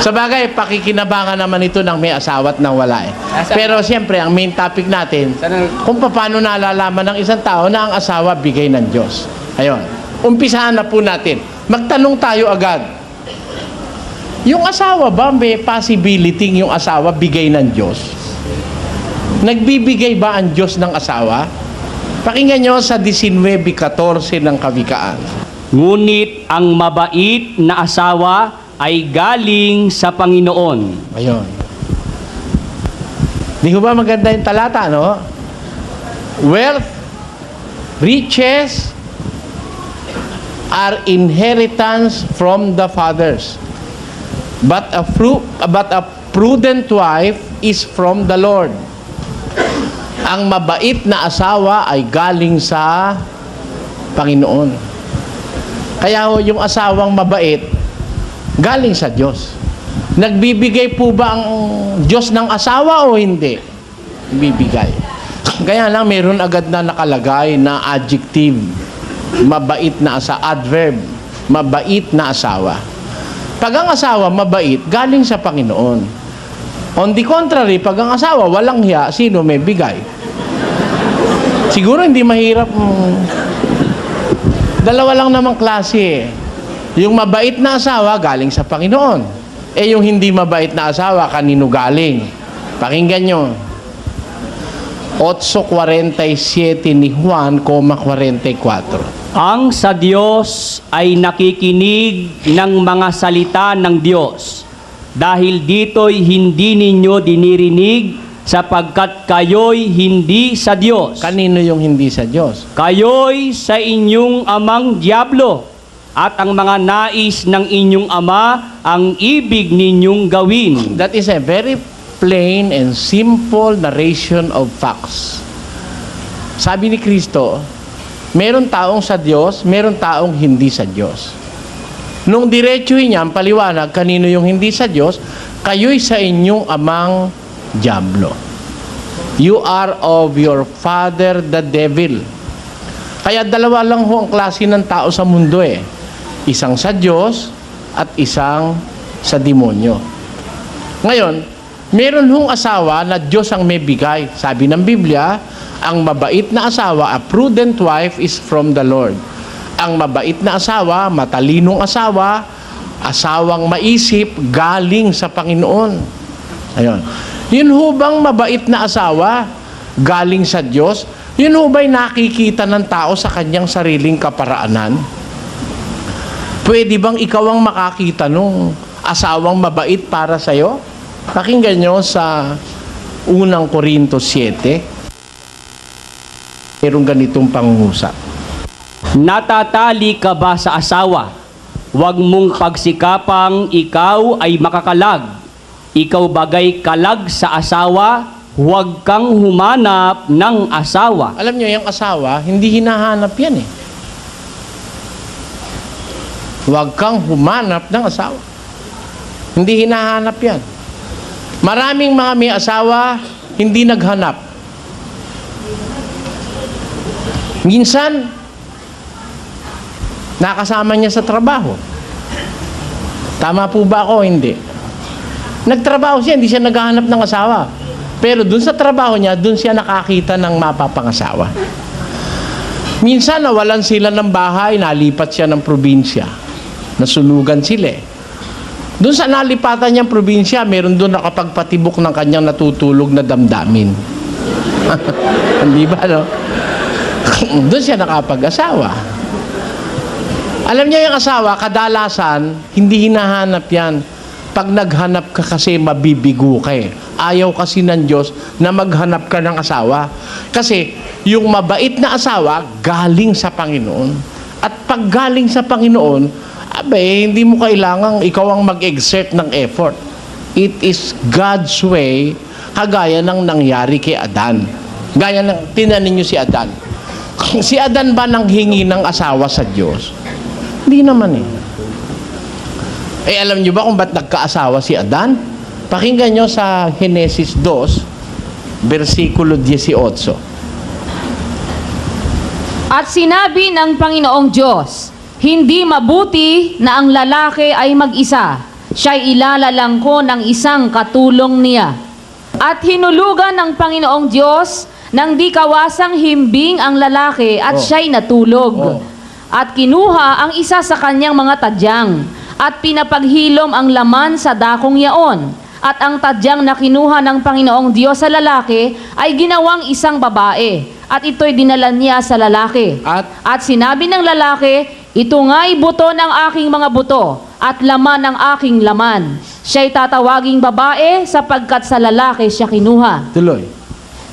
Sa bagay, pakikinabangan naman ito ng may asawa at ng wala eh. Pero siyempre, ang main topic natin, kung paano nalalaman ng isang tao na ang asawa bigay ng Diyos. Ayun. Umpisahan na po natin. Magtanong tayo agad. Yung asawa ba, may possibility yung asawa bigay ng Diyos? Nagbibigay ba ang Diyos ng asawa? Pakinggan nyo sa 19.14 ng Kawikaan. Ngunit ang mabait na asawa ay galing sa Panginoon. Ayun. Di ko ba maganda yung talata, no? Wealth, riches, are inheritance from the fathers. But a, fru- but a prudent wife is from the Lord. Ang mabait na asawa ay galing sa Panginoon. Kaya ho, yung asawang mabait, galing sa Diyos. Nagbibigay po ba ang Diyos ng asawa o hindi? Bibigay. Kaya lang meron agad na nakalagay na adjective. Mabait na asa adverb. Mabait na asawa. Pag ang asawa mabait, galing sa Panginoon. On the contrary, pag ang asawa walang hiya, sino may bigay? Siguro hindi mahirap mm, Dalawa lang namang klase eh. Yung mabait na asawa, galing sa Panginoon. Eh yung hindi mabait na asawa, kanino galing? Pakinggan nyo. 8.47 ni Juan, 44. Ang sa Diyos ay nakikinig ng mga salita ng Diyos. Dahil dito'y hindi ninyo dinirinig sapagkat kayo'y hindi sa Diyos. Kanino yung hindi sa Diyos? Kayo'y sa inyong amang Diablo at ang mga nais ng inyong ama ang ibig ninyong gawin. That is a very plain and simple narration of facts. Sabi ni Kristo, meron taong sa Diyos, meron taong hindi sa Diyos. Nung diretsuhin niya, ang paliwanag, kanino yung hindi sa Diyos, kayo'y sa inyong amang Diablo. You are of your father, the devil. Kaya dalawa lang ho ang klase ng tao sa mundo eh. Isang sa Diyos at isang sa demonyo. Ngayon, meron hong asawa na Diyos ang may bigay. Sabi ng Biblia, ang mabait na asawa, a prudent wife is from the Lord. Ang mabait na asawa, matalinong asawa, asawang maisip, galing sa Panginoon. Ayun. Yun ho bang mabait na asawa, galing sa Diyos, yun ho ba'y nakikita ng tao sa kanyang sariling kaparaanan? Pwede bang ikaw ang makakita nung asawang mabait para sa'yo? Pakinggan nyo sa unang Korinto 7. Merong ganitong pangungusap. Natatali ka ba sa asawa? Huwag mong pagsikapang ikaw ay makakalag. Ikaw bagay kalag sa asawa, huwag kang humanap ng asawa. Alam nyo, yung asawa, hindi hinahanap yan eh. Huwag kang humanap ng asawa. Hindi hinahanap yan. Maraming mga may asawa, hindi naghanap. Minsan, nakasama niya sa trabaho. Tama po ba ako? Hindi. Nagtrabaho siya, hindi siya naghahanap ng asawa. Pero dun sa trabaho niya, dun siya nakakita ng mapapangasawa. Minsan nawalan sila ng bahay, nalipat siya ng probinsya. Nasunugan sila eh. Doon sa nalipatan niyang probinsya, meron doon nakapagpatibok ng kanyang natutulog na damdamin. Hindi ba, no? doon siya nakapag-asawa. Alam niya yung asawa, kadalasan, hindi hinahanap yan. Pag naghanap ka kasi, mabibigo ka eh. Ayaw kasi ng Diyos na maghanap ka ng asawa. Kasi yung mabait na asawa, galing sa Panginoon. At pag galing sa Panginoon, abe, hindi mo kailangang ikaw ang mag-exert ng effort. It is God's way, kagaya ng nangyari kay Adan. Gaya ng, tinanin niyo si Adan. si Adan ba nang hingi ng asawa sa Diyos? Hindi naman eh. Eh alam niyo ba kung ba't nagkaasawa si Adan? Pakinggan niyo sa Genesis 2, versikulo 18. At sinabi ng Panginoong Diyos, hindi mabuti na ang lalaki ay mag-isa siya'y ilalalang ko ng isang katulong niya. At hinulugan ng Panginoong Diyos ng di kawasang himbing ang lalaki at Oh. siya'y natulog. Oh. At kinuha ang isa sa kanyang mga tadyang at pinapaghilom ang laman sa dakong yaon. At ang tadyang na kinuha ng Panginoong Diyos sa lalaki ay ginawang isang babae. At ito'y dinala niya sa lalaki. At At sinabi ng lalaki, ito nga'y buto ng aking mga buto at laman ng aking laman. Siya'y tatawaging babae sapagkat sa lalaki siya kinuha. tuloy.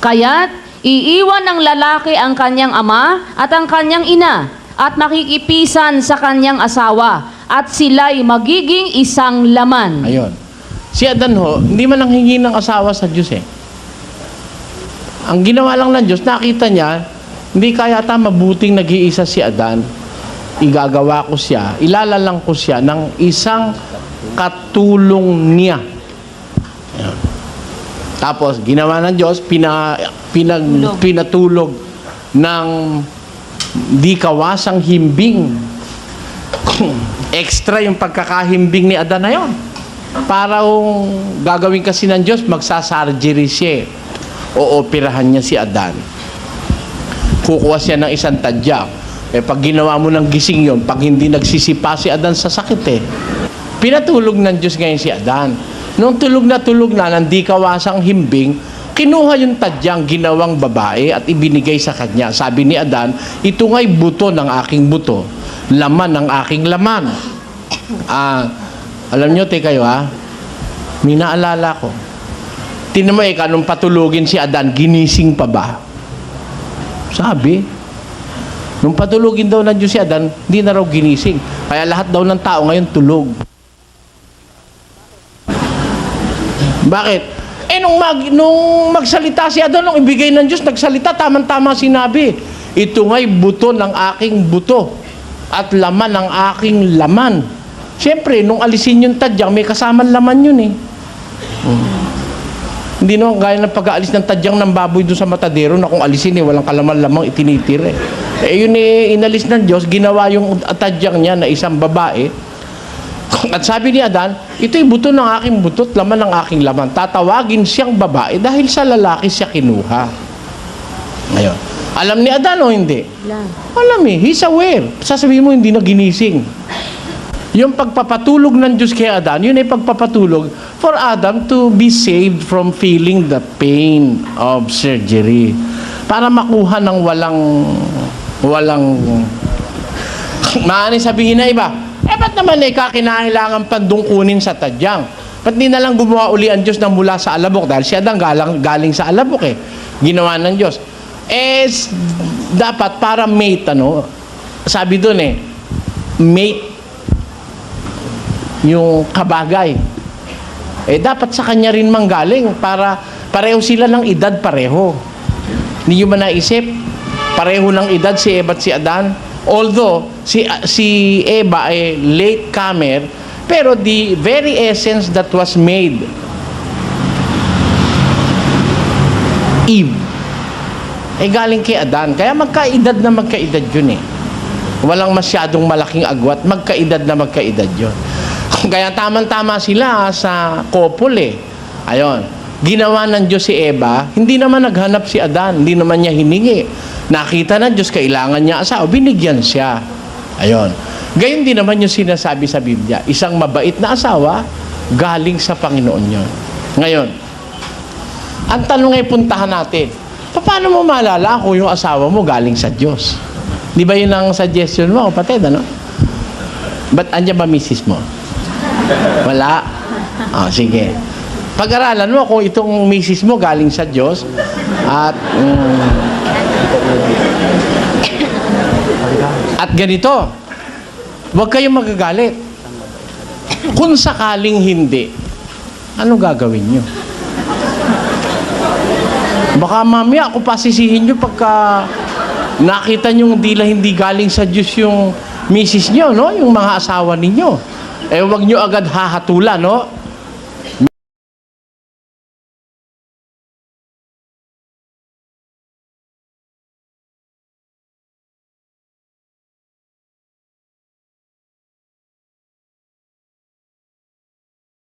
Kaya't iiwan ng lalaki ang kanyang ama at ang kanyang ina at makikipisan sa kanyang asawa at sila'y magiging isang laman. Ayun. Si Adan ho, hindi man ang hingi ng asawa sa Diyos eh. Ang ginawa lang ng Diyos, nakita niya, hindi kaya ta mabuting nag-iisa si Adan. Igagawa ko siya, ilalalang ko siya ng isang katulong niya. Ayun. Tapos, ginawa ng Diyos, pina, pinag, Tulog. pinatulog ng di kawasang himbing. Extra yung pagkakahimbing ni Adan na yun. Para kung gagawin kasi ng Diyos, magsasargery siya. eh. O operahan niya si Adan. Kukuha siya ng isang tadyak. Eh pag ginawa mo ng gising yon, pag hindi nagsisipa si Adan sa sakit eh. Pinatulog ng Diyos ngayon si Adan. Nung tulog na tulog na, nang di kawasang himbing, kinuha yung tadyang ginawang babae at ibinigay sa kanya. Sabi ni Adan, ito nga'y buto ng aking buto, laman ng aking laman. Ah, alam nyo, te kayo ha, may naalala ko. Tinan mo ikaw, nung patulugin si Adan, ginising pa ba? Sabi. Nung patulugin daw ng Diyos si Adan, hindi na raw ginising. Kaya lahat daw ng tao ngayon tulog. Bakit? Eh, nung, mag, nung magsalita si Adan, nung ibigay ng Diyos, nagsalita, tamang-tama sinabi. Ito nga'y buto ng aking buto at laman ng aking laman. Siyempre, nung alisin yung tadyang, may kasamang laman yun eh. Hindi no, gaya ng pag-aalis ng tadyang ng baboy doon sa matadero na kung alisin eh, walang kalaman-lamang itinitir eh. Eh yun eh, inalis ng Diyos, ginawa yung tadyang niya na isang babae. At sabi ni Adan, ito'y buto ng aking butot, laman ng aking laman. Tatawagin siyang babae dahil sa lalaki siya kinuha. Ngayon, alam ni Adan o hindi? Alam eh, he's aware. Sasabihin mo, hindi na ginising. Yung pagpapatulog ng Diyos kay Adan, yun ay pagpapatulog for Adam to be saved from feeling the pain of surgery. Para makuha ng walang, walang, maani sabihin na iba, eh ba't naman eh kakinailangan pandungkunin sa tadyang? Ba't di na lang gumawa uli ang Diyos na mula sa alabok? Dahil si Adan galang, galing sa alabok eh. Ginawa ng Diyos. Eh, dapat para mate, ano, sabi doon eh, mate yung kabagay. Eh, dapat sa kanya rin manggaling para pareho sila ng edad pareho. Hindi nyo ba naisip? Pareho ng edad si Eva at si Adan. Although, si, si Eva ay late comer, pero the very essence that was made Eve ay galing kay Adan. Kaya magkaedad na magkaedad yun eh. Walang masyadong malaking agwat, magkaedad na magkaedad yun. Kaya tamang-tama sila sa couple eh. Ayon. Ginawa ng Diyos si Eva, hindi naman naghanap si Adan, hindi naman niya hiningi. Nakita ng Diyos, kailangan niya asawa, binigyan siya. Ayon. Gayon din naman yung sinasabi sa Biblia, isang mabait na asawa, galing sa Panginoon yon. Ngayon, ang tanong ay puntahan natin, paano mo malala kung yung asawa mo galing sa Diyos? Di ba yun ang suggestion mo, kapatid, ano? Ba't andyan ba misis mo? Wala? Ah, sige. Pag-aralan mo kung itong misis mo galing sa Diyos at mm, at ganito, huwag kayong magagalit. Kung sakaling hindi, ano gagawin nyo? Baka mamaya ako pasisihin nyo pagka nakita nyo dila hindi galing sa Diyos yung misis nyo, no? Yung mga asawa ninyo. Eh, wag nyo agad hahatulan, no?